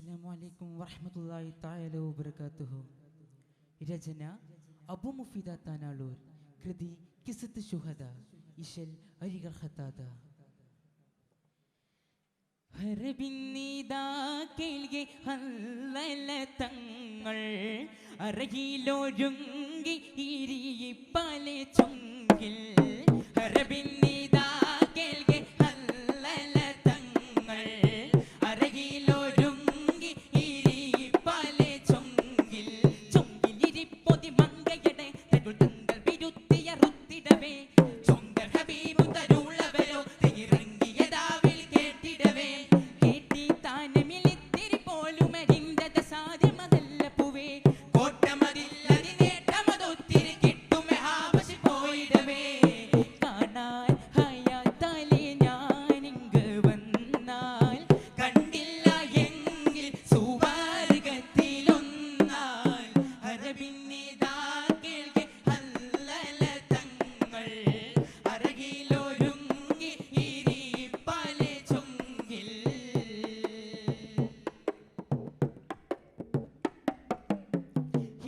അസ്സലാമു അലൈക്കും വറഹമത്തല്ലാഹി തായല വബർക്കാത്തുഹു രചന അബു മുഫീദ താനാളൂർ കൃതി കിസത്ത് ശുഹദ ഇശൽ അരികൾ ഹത്താദ ഹർബിന്നിതാ കേൾകെ ഹല്ലല തങ്ങൾ അറകിലൊരുങ്ങി ഇരിയിപ്പലെ ചുങ്കിൽ. ഹർബിന്നിതാ കേൾകെ ഹല്ലല തങ്ങൾ അറകിലൊരുങ്ങി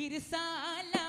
kirsala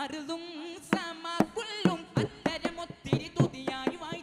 അറുതും സമ കുല്ലും അത്തരമൊത്തിരി തുതിയായി വായി